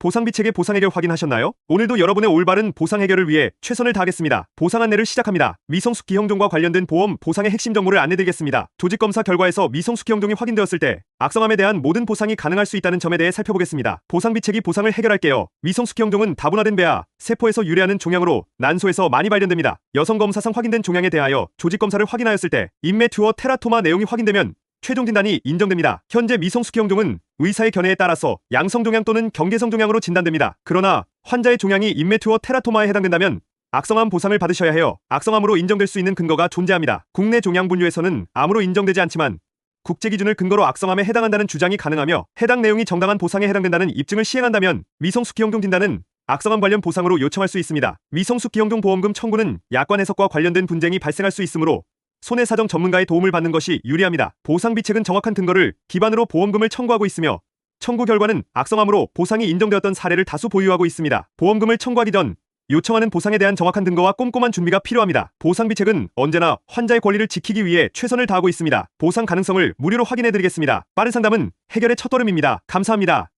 보상비 체계 보상 해결 확인하셨나요? 오늘도 여러분의 올바른 보상 해결을 위해 최선을 다하겠습니다. 보상 안내를 시작합니다. 미성숙기 형동과 관련된 보험 보상의 핵심 정보를 안내드리겠습니다. 조직 검사 결과에서 미성숙기 형동이 확인되었을 때 악성암에 대한 모든 보상이 가능할 수 있다는 점에 대해 살펴보겠습니다. 보상비 체계 보상을 해결할게요. 미성숙기 형동은 다분화된 배아, 세포에서 유래하는 종양으로 난소에서 많이 발견됩니다. 여성 검사상 확인된 종양에 대하여 조직 검사를 확인하였을 때 인메튜어 테라토마 내용이 확인되면 최종 진단이 인정됩니다. 현재 미성숙기 형종은 의사의 견해에 따라서 양성 종양 또는 경계성 종양으로 진단됩니다. 그러나 환자의 종양이 인메투어 테라토마에 해당된다면 악성암 보상을 받으셔야 해요. 악성암으로 인정될 수 있는 근거가 존재합니다. 국내 종양 분류에서는 암으로 인정되지 않지만 국제 기준을 근거로 악성암에 해당한다는 주장이 가능하며 해당 내용이 정당한 보상에 해당된다는 입증을 시행한다면 미성숙 기 형종 진단은 악성암 관련 보상으로 요청할 수 있습니다. 미성숙 기 형종 보험금 청구는 약관 해석과 관련된 분쟁이 발생할 수 있으므로 손해사정 전문가의 도움을 받는 것이 유리합니다. 보상비책은 정확한 근거를 기반으로 보험금을 청구하고 있으며 청구 결과는 악성암으로 보상이 인정되었던 사례를 다수 보유하고 있습니다. 보험금을 청구하기 전 요청하는 보상에 대한 정확한 근거와 꼼꼼한 준비가 필요합니다. 보상비책은 언제나 환자의 권리를 지키기 위해 최선을 다하고 있습니다. 보상 가능성을 무료로 확인해드리겠습니다. 빠른 상담은 해결의 첫걸음입니다. 감사합니다.